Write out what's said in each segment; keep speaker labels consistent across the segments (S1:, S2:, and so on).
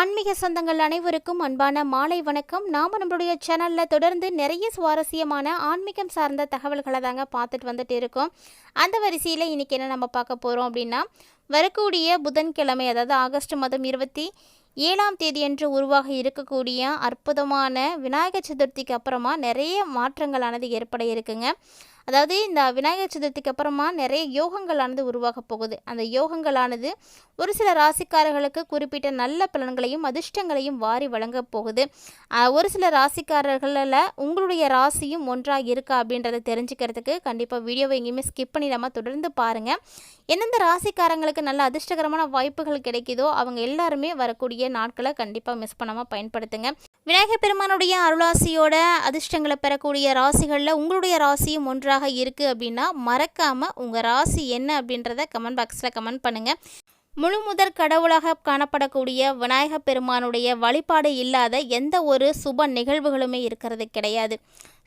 S1: ஆன்மீக சொந்தங்கள் அனைவருக்கும் அன்பான மாலை வணக்கம். நாம நம்மளுடைய சேனல்ல தொடர்ந்து நிறைய சுவாரஸ்யமான ஆன்மீகம் சார்ந்த தகவல்களை தாங்க பார்த்துட்டு வந்துட்டு இருக்கோம். அந்த வரிசையில் இன்னைக்கு என்ன நம்ம பார்க்க போகிறோம் அப்படின்னா வரக்கூடிய புதன்கிழமை அதாவது ஆகஸ்ட் மாதம் இருபத்தி ஏழாம் தேதியன்று உருவாக இருக்கக்கூடிய அற்புதமான விநாயகர் சதுர்த்திக்கு அப்புறமா நிறைய மாற்றங்களானது ஏற்பட இருக்குங்க. அதாவது இந்த விநாயகர் சதுர்த்திக்கு அப்புறமா நிறைய யோகங்களானது உருவாக போகுது. அந்த யோகங்களானது ஒரு சில ராசிக்காரர்களுக்கு குறிப்பிட்ட நல்ல பலன்களையும் அதிர்ஷ்டங்களையும் வாரி வழங்க போகுது. ஒரு சில ராசிக்காரர்களில் உங்களுடைய ராசியும் ஒன்றாக இருக்கா அப்படின்றத தெரிஞ்சுக்கிறதுக்கு கண்டிப்பாக வீடியோவை எங்கேயுமே ஸ்கிப் பண்ணிடாமல் தொடர்ந்து பாருங்கள் எந்தெந்த ராசிக்காரங்களுக்கு நல்ல அதிர்ஷ்டகரமான வாய்ப்புகள் கிடைக்குதோ அவங்க எல்லாருமே வரக்கூடிய நாட்களை கண்டிப்பாக மிஸ் பண்ணாமல் பயன்படுத்துங்க. விநாயகர் பெருமானுடைய அருளாசியோட அதிர்ஷ்டங்களை பெறக்கூடிய ராசிகளில் உங்களுடைய ராசியும் ஒன்றாக இருக்குது அப்படின்னா மறக்காமல் உங்கள் ராசி என்ன அப்படின்றத கமெண்ட் பாக்ஸில் கமெண்ட் பண்ணுங்கள் முழு முதற் கடவுளாக காணப்படக்கூடிய விநாயகர் பெருமானுடைய வழிபாடு இல்லாத எந்த ஒரு சுப நிகழ்வுகளுமே இருக்கிறது கிடையாது.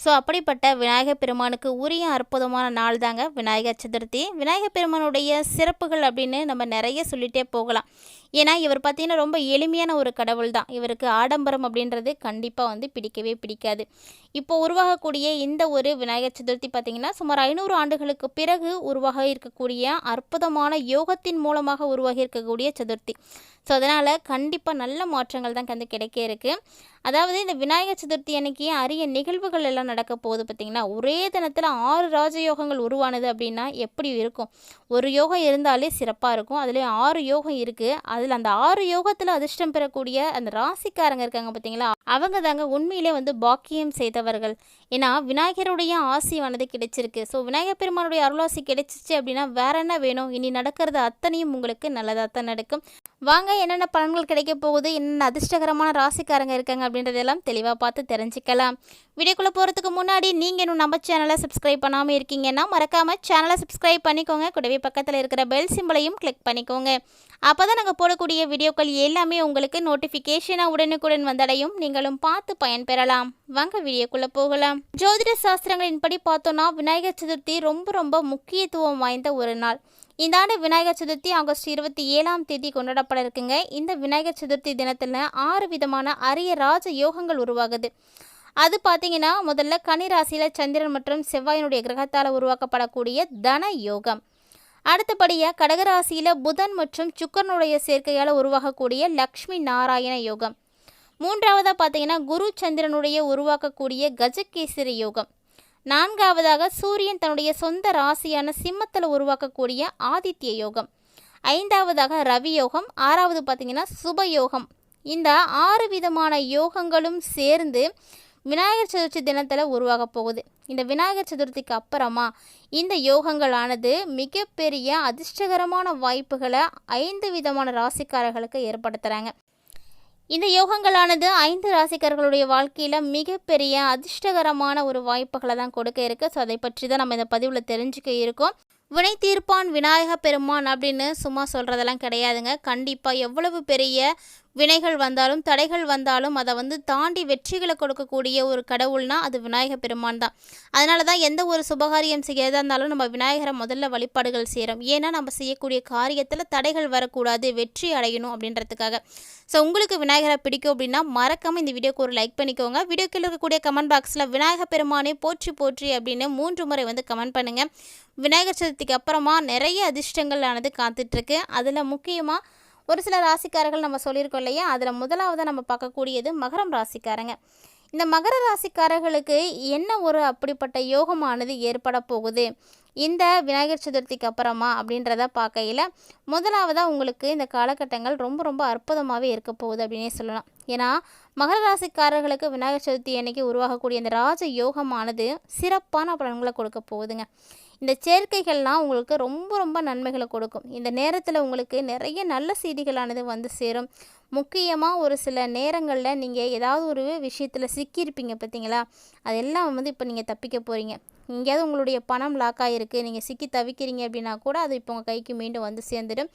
S1: ஸோ அப்படிப்பட்ட விநாயகர் பெருமானுக்கு உரிய அற்புதமான நாள் தாங்க விநாயகர் சதுர்த்தி. விநாயகர் பெருமானுடைய சிறப்புகள் அப்படின்னு நம்ம நிறைய சொல்லிகிட்டே போகலாம். ஏன்னா இவர் பார்த்திங்கன்னா ரொம்ப எளிமையான ஒரு கடவுள் தான். இவருக்கு ஆடம்பரம் அப்படின்றது கண்டிப்பாக வந்து பிடிக்கவே பிடிக்காது. இப்போ உருவாகக்கூடிய இந்த ஒரு விநாயகர் சதுர்த்தி பார்த்திங்கன்னா சுமார் ஐநூறு ஆண்டுகளுக்கு பிறகு உருவாக இருக்கக்கூடிய அற்புதமான யோகத்தின் மூலமாக உருவாகி இருக்கக்கூடிய சதுர்த்தி. ஸோ அதனால் கண்டிப்பாக நல்ல மாற்றங்கள் தான் வந்து கிடைக்க இருக்குது அதாவது இந்த விநாயகர் சதுர்த்தி அன்னைக்கு அரிய நிகழ்வுகள் எல்லாம் நடக்க போகுது பார்த்திங்கன்னா ஒரே தினத்தில் ஆறு ராஜயோகங்கள் உருவானது அப்படின்னா எப்படி இருக்கும்? ஒரு யோகம் இருந்தாலே சிறப்பாக இருக்கும். அதுலேயும் ஆறு யோகம் இருக்குது அதில் அந்த ஆறு யோகத்தில் அதிர்ஷ்டம் பெறக்கூடிய அந்த ராசிக்காரங்க இருக்காங்க பார்த்தீங்களா அவங்க தாங்க உண்மையிலே வந்து பாக்கியம் செய்தவர்கள். ஏன்னா விநாயகருடைய ஆசியானது கிடைச்சிருக்கு. ஸோ விநாயகர் பெருமானுடைய அருளாசி கிடைச்சிச்சு அப்படின்னா வேற என்ன வேணும்? இனி நடக்கிறது அத்தனையும் உங்களுக்கு நல்லதாக தான் நடக்கும். வாங்க என்னென்ன பலன்கள் கிடைக்க போகுது? என்னென்ன அதிர்ஷ்டகரமான ராசிக்காரங்க இருக்காங்க அப்படின்றதெல்லாம் தெளிவாக பார்த்து தெரிஞ்சுக்கலாம். வீடியோக்குள்ளே போகிறதுக்கு முன்னாடி நீங்கள் இன்னும் நம்ம சேனலை சப்ஸ்கிரைப் பண்ணாமல் இருக்கீங்கன்னா மறக்காமல் சேனலை சப்ஸ்கிரைப் பண்ணிக்கோங்க. கூடவே பக்கத்தில் இருக்கிற பெல் சிம்பிளையும் கிளிக் பண்ணிக்கோங்க. அப்போ தான் நாங்கள் போடக்கூடிய வீடியோக்கள் எல்லாமே உங்களுக்கு நோட்டிஃபிகேஷனாக உடனுக்குடன் வந்தடையும். நீங்களும் பார்த்து பயன்பெறலாம். வாங்க வீடியோக்குள்ளே போகலாம். ஜோதிட சாஸ்திரங்களின்படி பார்த்தோன்னா விநாயகர் சதுர்த்தி ரொம்ப ரொம்ப முக்கியத்துவம் வாய்ந்த ஒரு நாள். இந்த ஆண்டு விநாயகர் சதுர்த்தி ஆகஸ்ட் இருபத்தி ஏழாம் தேதி கொண்டாடப்பட இருக்குங்க. இந்த விநாயகர் சதுர்த்தி தினத்தில் ஆறு விதமான அரிய ராஜ யோகங்கள் உருவாகுது. அது பார்த்தீங்கன்னா முதல்ல கனி ராசியில் சந்திரன் மற்றும் செவ்வாயினுடைய கிரகத்தால் உருவாக்கப்படக்கூடிய தன யோகம். அடுத்தபடியாக கடகராசியில் புதன் மற்றும் சுக்கரனுடைய சேர்க்கையால் உருவாகக்கூடிய லக்ஷ்மி நாராயண யோகம். மூன்றாவதாக பார்த்தீங்கன்னா குரு சந்திரனுடைய உருவாக்கக்கூடிய கஜகேசரி யோகம். நான்காவதாக சூரியன் தன்னுடைய சொந்த ராசியான சிம்மத்தில் உருவாக்கக்கூடிய ஆதித்ய யோகம். ஐந்தாவதாக ரவி யோகம். ஆறாவது பார்த்திங்கன்னா சுப யோகம். இந்த ஆறு விதமான யோகங்களும் சேர்ந்து விநாயகர் சதுர்த்தி தினத்தில் உருவாக போகுது. இந்த விநாயகர் சதுர்த்திக்கு அப்புறமா இந்த யோகங்களானது மிகப்பெரிய அதிர்ஷ்டகரமான வாய்ப்புகளை ஐந்து விதமான ராசிக்காரர்களுக்கு ஏற்படுத்துகிறாங்க இந்த யோகங்களானது ஐந்து ராசிக்காரர்களுடைய வாழ்க்கையில் மிகப்பெரிய அதிர்ஷ்டகரமான ஒரு வாய்ப்புகளை தான் கொடுக்க இருக்கு. ஸோ அதை பற்றி தான் நம்ம இந்த பதிவில் தெரிஞ்சுக்க இருக்கோம். வினை தீர்ப்பான் விநாயக பெருமான் அப்படின்னு சும்மா சொல்கிறதெல்லாம் கிடையாதுங்க. கண்டிப்பாக எவ்வளவு பெரிய வினைகள் வந்தாலும் தடைகள் வந்தாலும் அதை வந்து தாண்டி வெற்றிகளை கொடுக்கக்கூடிய ஒரு கடவுள்னா அது விநாயக பெருமான் தான். அதனால தான் எந்த ஒரு சுபகாரியம் செய்யறதா இருந்தாலும் நம்ம விநாயகரை முதல்ல வழிபாடுகள் செய்கிறோம் ஏன்னா நம்ம செய்யக்கூடிய காரியத்தில் தடைகள் வரக்கூடாது வெற்றி அடையணும் அப்படின்றதுக்காக. ஸோ உங்களுக்கு விநாயகரை பிடிக்கும் அப்படின்னா மறக்காமல் இந்த வீடியோக்கு ஒரு லைக் பண்ணிக்கோங்க. வீடியோக்கு இருக்கக்கூடிய கமெண்ட் பாக்ஸில் விநாயகர் பெருமானே போற்றி போற்றி அப்படின்னு மூன்று முறை வந்து கமெண்ட் பண்ணுங்கள் விநாயகர் சதுர்த்திக்கு அப்புறமா நிறைய அதிர்ஷ்டங்கள் ஆனது காத்துட்ருக்கு அதில் முக்கியமாக ஒரு சில ராசிக்காரர்கள் நம்ம சொல்லியிருக்கோம் இல்லையா? அதில் முதலாவதாக நம்ம பார்க்கக்கூடியது மகரம் ராசிக்காரங்க. இந்த மகர ராசிக்காரர்களுக்கு என்ன ஒரு அப்படிப்பட்ட யோகமானது ஏற்பட போகுது? இந்த விநாயகர் சதுர்த்திக்கு அப்புறமா அப்படின்றத பார்க்கையில் முதலாவதாக உங்களுக்கு இந்த காலகட்டங்கள் ரொம்ப ரொம்ப அற்புதமாகவே இருக்க போகுது அப்படின்னே சொல்லலாம். ஏன்னா மகர ராசிக்காரர்களுக்கு விநாயகர் சதுர்த்தி அன்னைக்கு உருவாகக்கூடிய இந்த ராஜ யோகமானது சிறப்பான பலன்களை கொடுக்க போகுதுங்க. இந்த சேர்க்கைகள்லாம் உங்களுக்கு ரொம்ப ரொம்ப நன்மைகளை கொடுக்கும். இந்த நேரத்தில் உங்களுக்கு நிறைய நல்ல செய்திகளானது வந்து சேரும். முக்கியமாக ஒரு சில நேரங்களில் நீங்கள் ஏதாவது ஒரு விஷயத்தில் சிக்கியிருப்பீங்க பார்த்தீங்களா அதெல்லாம் வந்து இப்போ நீங்கள் தப்பிக்க போகிறீங்க எங்கேயாவது உங்களுடைய பணம் லாக் ஆகிருக்கு நீங்கள் சிக்கி தவிக்கிறீங்க அப்படின்னா கூட அது இப்போ உங்கள் கைக்கு மீண்டும் வந்து சேர்ந்துடும்.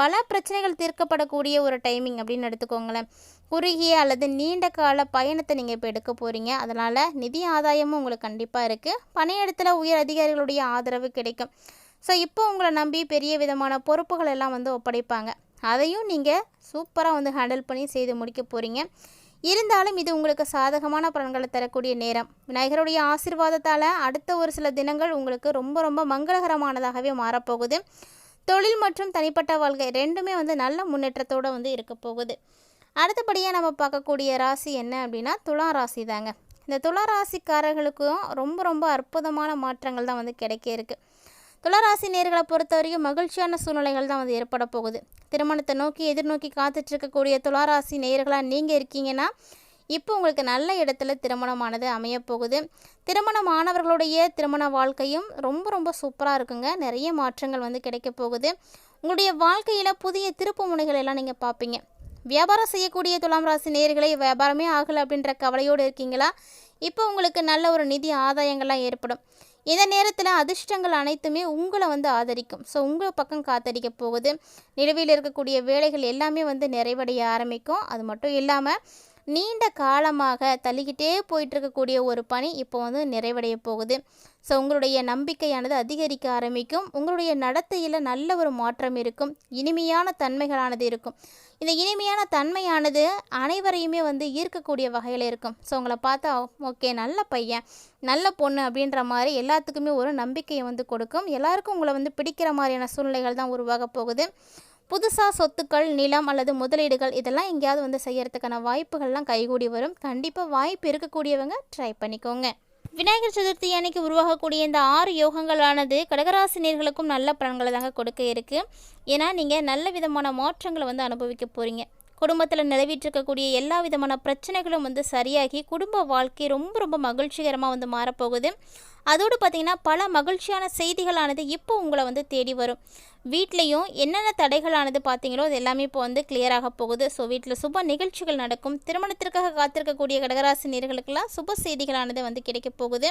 S1: பல பிரச்சனைகள் தீர்க்கப்படக்கூடிய ஒரு டைமிங் அப்படின்னு எடுத்துக்கோங்களேன். குறுகிய அல்லது நீண்ட கால பயணத்தை நீங்கள் இப்போ எடுக்க போகிறீங்க அதனால் நிதி ஆதாயமும் உங்களுக்கு கண்டிப்பாக இருக்குது பணியிடத்தில் உயர் அதிகாரிகளுடைய ஆதரவு கிடைக்கும். ஸோ இப்போ உங்களை நம்பி பெரிய விதமான பொறுப்புகள் எல்லாம் வந்து ஒப்படைப்பாங்க. அதையும் நீங்கள் சூப்பராக வந்து ஹேண்டில் பண்ணி செய்து முடிக்க போகிறீங்க இருந்தாலும் இது உங்களுக்கு சாதகமான பலன்களை தரக்கூடிய நேரம். விநாயகருடைய ஆசீர்வாதத்தால் அடுத்த ஒரு சில தினங்கள் உங்களுக்கு ரொம்ப ரொம்ப மங்களகரமானதாகவே மாறப்போகுது. தொழில் மற்றும் தனிப்பட்ட வாழ்க்கை ரெண்டுமே வந்து நல்ல முன்னேற்றத்தோடு வந்து இருக்க போகுது. அடுத்தபடியாக நம்ம பார்க்கக்கூடிய ராசி என்ன அப்படின்னா துலா ராசி தாங்க. இந்த துலா ராசிக்காரர்களுக்கும் ரொம்ப ரொம்ப அற்புதமான மாற்றங்கள் தான் வந்து கிடைக்க இருக்குது துளராசி நேர்களை பொறுத்த வரைக்கும் மகிழ்ச்சியான சூழ்நிலைகள் தான் வந்து ஏற்பட போகுது. திருமணத்தை நோக்கி எதிர்நோக்கி காத்துட்ருக்கக்கூடிய துளாராசி நேர்களாக நீங்கள் இருக்கீங்கன்னா இப்போ உங்களுக்கு நல்ல இடத்துல திருமணமானது அமையப்போகுது. திருமணம் ஆனவர்களுடைய திருமண வாழ்க்கையும் ரொம்ப ரொம்ப சூப்பராக இருக்குங்க. நிறைய மாற்றங்கள் வந்து கிடைக்க போகுது. உங்களுடைய வாழ்க்கையில் புதிய திருப்பு முனைகள் எல்லாம் நீங்கள் பார்ப்பீங்க. வியாபாரம் செய்யக்கூடிய துலாம் ராசி நேர்களை வியாபாரமே ஆகலை அப்படின்ற கவலையோடு இருக்கீங்களா? இப்போ உங்களுக்கு நல்ல ஒரு நிதி ஆதாயங்கள்லாம் ஏற்படும். இந்த நேரத்தில் அதிர்ஷ்டங்கள் அனைத்துமே உங்களை வந்து ஆதரிக்கும். ஸோ உங்கள் பக்கம் காத்தடிக்க போகுது. நிலவில் இருக்கக்கூடிய வேலைகள் எல்லாமே வந்து நிறைவடைய ஆரம்பிக்கும். அது மட்டும் இல்லாமல் நீண்ட காலமாக தள்ளிக்கிட்டே போயிட்டுருக்கக்கூடிய ஒரு பணி இப்போ வந்து நிறைவடைய போகுது. ஸோ உங்களுடைய நம்பிக்கையானது அதிகரிக்க ஆரம்பிக்கும். உங்களுடைய நடத்தையில் நல்ல ஒரு மாற்றம் இருக்கும். இனிமையான தன்மைகளானது இருக்கும். இந்த இனிமையான தன்மையானது அனைவரையுமே வந்து ஈர்க்கக்கூடிய வகையில் இருக்கும். ஸோ உங்களை பார்த்தா ஓகே நல்ல பையன் நல்ல பொண்ணு அப்படின்ற மாதிரி எல்லாத்துக்குமே ஒரு நம்பிக்கையை வந்து கொடுக்கும். எல்லாருக்கும் உங்களை வந்து பிடிக்கிற மாதிரியான சூழ்நிலைகள் தான் உருவாக போகுது. புதுசாக சொத்துக்கள் நிலம் அல்லது முதலீடுகள் இதெல்லாம் எங்கேயாவது வந்து செய்யறதுக்கான வாய்ப்புகள்லாம் கைகூடி வரும். கண்டிப்பாக வாய்ப்பு இருக்கக்கூடியவங்க ட்ரை பண்ணிக்கோங்க. விநாயகர் சதுர்த்தி அன்னைக்கு உருவாகக்கூடிய இந்த ஆறு யோகங்களானது கடகராசினியர்களுக்கும் நல்ல பலன்களை தாங்க கொடுக்க இருக்குது ஏன்னா நீங்கள் நல்ல விதமான மாற்றங்களை வந்து அனுபவிக்க போகிறீங்க குடும்பத்தில் நிலவிட்டிருக்கக்கூடிய எல்லா விதமான பிரச்சனைகளும் வந்து சரியாகி குடும்ப வாழ்க்கை ரொம்ப ரொம்ப மகிழ்ச்சிகரமாக வந்து மாறப்போகுது. அதோடு பார்த்திங்கன்னா பல மகிழ்ச்சியான செய்திகளானது இப்போ உங்களை வந்து தேடி வரும். வீட்லேயும் என்னென்ன தடைகளானது பார்த்தீங்களோ அது எல்லாமே இப்போ வந்து கிளியராக போகுது. ஸோ வீட்டில் சுப நிகழ்ச்சிகள் நடக்கும். திருமணத்திற்காக காத்திருக்கக்கூடிய கடகராசி நேர்களுக்கெல்லாம் சுப செய்திகளானது வந்து கிடைக்க போகுது.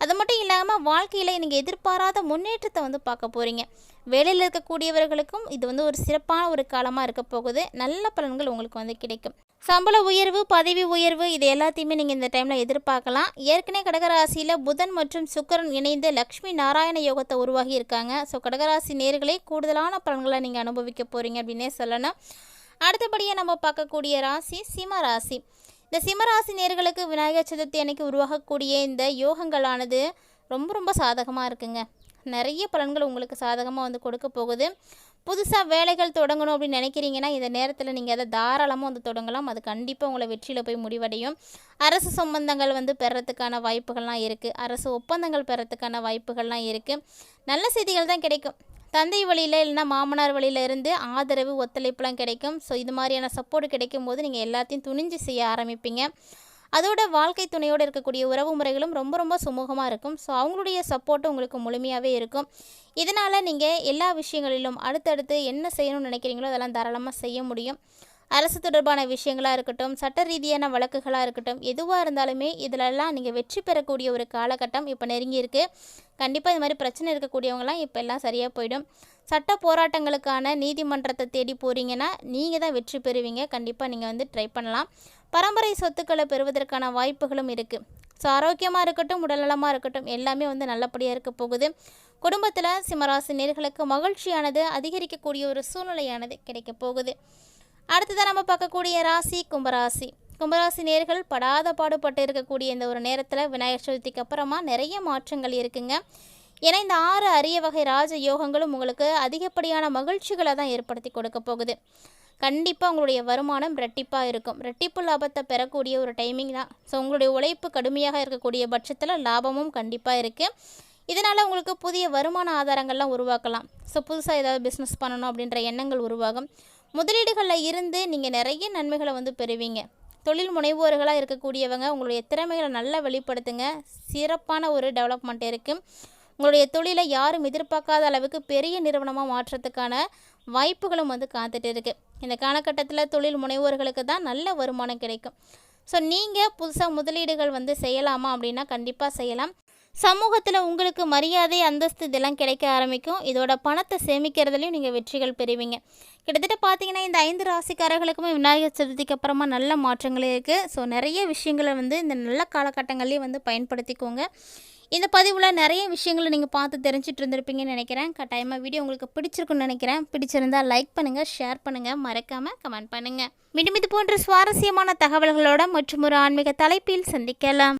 S1: அது மட்டும் இல்லாமல் வாழ்க்கையில் நீங்கள் எதிர்பாராத முன்னேற்றத்தை வந்து பார்க்க போகிறீங்க வேலையில் இருக்கக்கூடியவர்களுக்கும் இது வந்து ஒரு சிறப்பான ஒரு காலமாக இருக்க போகுது. நல்ல பலன்கள் உங்களுக்கு வந்து கிடைக்கும். சம்பள உயர்வு பதவி உயர்வு இது எல்லாத்தையுமே நீங்கள் இந்த டைமில் எதிர்பார்க்கலாம். ஏற்கனவே கடகராசியில் புதன் மற்றும் சுக்கரன் இணைந்து லக்ஷ்மி நாராயண யோகத்தை உருவாகி இருக்காங்க. ஸோ கடகராசி நேர்களே கூடுதலான பலன்களை நீங்கள் அனுபவிக்க போகிறீங்க அப்படின்னே சொல்லணும். அடுத்தபடியாக நம்ம பார்க்கக்கூடிய ராசி சிம்ம ராசி. இந்த சிம்மராசி நேர்களுக்கு விநாயகர் சதுர்த்தி அன்னைக்கு உருவாகக்கூடிய இந்த யோகங்களானது ரொம்ப ரொம்ப சாதகமாக இருக்குங்க. நிறைய பலன்கள் உங்களுக்கு சாதகமாக வந்து கொடுக்க போகுது. புதுசாக வேலைகள் தொடங்கணும் அப்படின்னு நினைக்கிறீங்கன்னா இந்த நேரத்தில் நீங்கள் அதை தாராளமாக வந்து தொடங்கலாம். அது கண்டிப்பாக உங்களை வெற்றியில் போய் முடிவடையும். அரசு சம்பந்தங்கள் வந்து பெறத்துக்கான வாய்ப்புகள்லாம் இருக்குது அரசு ஒப்பந்தங்கள் பெறத்துக்கான வாய்ப்புகள்லாம் இருக்குது நல்ல செய்திகள் தான் கிடைக்கும். தந்தை வழியில் இல்லைன்னா மாமனார் வழியில் இருந்து ஆதரவு ஒத்துழைப்புலாம் கிடைக்கும். ஸோ இது மாதிரியான சப்போர்ட் கிடைக்கும் போது நீங்கள் எல்லாத்தையும் துணிஞ்சு செய்ய ஆரம்பிப்பீங்க. அதோட வாழ்க்கை துணையோடு இருக்கக்கூடிய உறவு முறைகளும் ரொம்ப ரொம்ப சுமூகமாக இருக்கும். ஸோ அவங்களுடைய சப்போர்ட்டும் உங்களுக்கு முழுமையாகவே இருக்கும். இதனால் நீங்கள் எல்லா விஷயங்களிலும் அடுத்தடுத்து என்ன செய்யணும்னு நினைக்கிறீங்களோ அதெல்லாம் தாராளமாக செய்ய முடியும். அரசு தொடர்பான விஷயங்களாக இருக்கட்டும் சட்ட ரீதியான வழக்குகளாக இருக்கட்டும் எதுவாக இருந்தாலுமே இதிலெல்லாம் நீங்கள் வெற்றி பெறக்கூடிய ஒரு காலகட்டம் இப்போ நெருங்கி இருக்குது கண்டிப்பாக இது மாதிரி பிரச்சனை இருக்கக்கூடியவங்களாம் இப்போ எல்லாம் சரியாக போயிடும். சட்ட போராட்டங்களுக்கான நீதிமன்றத்தை தேடி போகிறீங்கன்னா நீங்கள் தான் வெற்றி பெறுவீங்க. கண்டிப்பாக நீங்கள் வந்து ட்ரை பண்ணலாம். பரம்பரை சொத்துக்களை பெறுவதற்கான வாய்ப்புகளும் இருக்குது ஸோ ஆரோக்கியமாக இருக்கட்டும் உடல்நலமாக இருக்கட்டும் எல்லாமே வந்து நல்லபடியாக இருக்க போகுது. குடும்பத்தில் சிம்மராசி நேர்களுக்கு மகிழ்ச்சியானது அதிகரிக்கக்கூடிய ஒரு சூழ்நிலையானது கிடைக்க போகுது. அடுத்ததாக நம்ம பார்க்கக்கூடிய ராசி கும்பராசி. கும்பராசி நேர்கள் படாத பாடுபட்டு இருக்கக்கூடிய இந்த ஒரு நேரத்தில் விநாயகர் சதுர்த்திக்கு அப்புறமா நிறைய மாற்றங்கள் இருக்குங்க. ஏன்னா இந்த ஆறு அரிய வகை ராஜ யோகங்களும் உங்களுக்கு அதிகப்படியான மகிழ்ச்சிகளை தான் ஏற்படுத்தி கொடுக்க போகுது. கண்டிப்பாக உங்களுடைய வருமானம் ரெட்டிப்பாக இருக்கும். ரெட்டிப்பு லாபத்தை பெறக்கூடிய ஒரு டைமிங் தான். ஸோ உங்களுடைய உழைப்பு கடுமையாக இருக்கக்கூடிய பட்சத்தில் லாபமும் கண்டிப்பாக இருக்குது இதனால் உங்களுக்கு புதிய வருமான ஆதாரங்கள்லாம் உருவாக்கலாம். ஸோ புதுசாக ஏதாவது பிஸ்னஸ் பண்ணணும் அப்படின்ற எண்ணங்கள் உருவாகும். முதலீடுகளில் இருந்து நீங்கள் நிறைய நன்மைகளை வந்து பெறுவீங்க. தொழில் முனைவோர்களாக இருக்கக்கூடியவங்க உங்களுடைய திறமைகளை நல்லா வெளிப்படுத்துங்க. சிறப்பான ஒரு டெவலப்மெண்ட் இருக்குது உங்களுடைய தொழிலை யாரும் எதிர்பார்க்காத அளவுக்கு பெரிய நிறுவனமாக மாற்றத்துக்கான வாய்ப்புகளும் வந்து காத்துட்டு இருக்குது இந்த காலகட்டத்தில் தொழில் முனைவோர்களுக்கு தான் நல்ல வருமானம் கிடைக்கும். ஸோ நீங்கள் புதுசாக முதலீடுகள் வந்து செய்யலாமா அப்படின்னா கண்டிப்பாக செய்யலாம். சமூகத்தில் உங்களுக்கு மரியாதை அந்தஸ்து இதெல்லாம் கிடைக்க ஆரம்பிக்கும். இதோட பணத்தை சேமிக்கிறதுலையும் நீங்கள் வெற்றிகள் பெறுவீங்க. கிட்டத்தட்ட பார்த்தீங்கன்னா இந்த ஐந்து ராசிக்காரர்களுக்குமே விநாயகர் சதுர்த்திக்கு அப்புறமா நல்ல மாற்றங்களே இருக்குது ஸோ நிறைய விஷயங்களை வந்து இந்த நல்ல காலகட்டங்கள்லேயும் வந்து பயன்படுத்திக்கோங்க. இந்த பதிவில் நிறைய விஷயங்களை நீங்கள் பார்த்து தெரிஞ்சுட்டு இருந்திருப்பீங்கன்னு நினைக்கிறேன். கட்டாயமாக வீடியோ உங்களுக்கு பிடிச்சிருக்குன்னு நினைக்கிறேன். பிடிச்சிருந்தா லைக் பண்ணுங்கள் ஷேர் பண்ணுங்கள் மறக்காமல் கமெண்ட் பண்ணுங்கள் மீண்டும் இது போன்ற சுவாரஸ்யமான தகவல்களோட மற்றும் ஒரு ஆன்மீக தலைப்பில் சந்திக்கலாம்.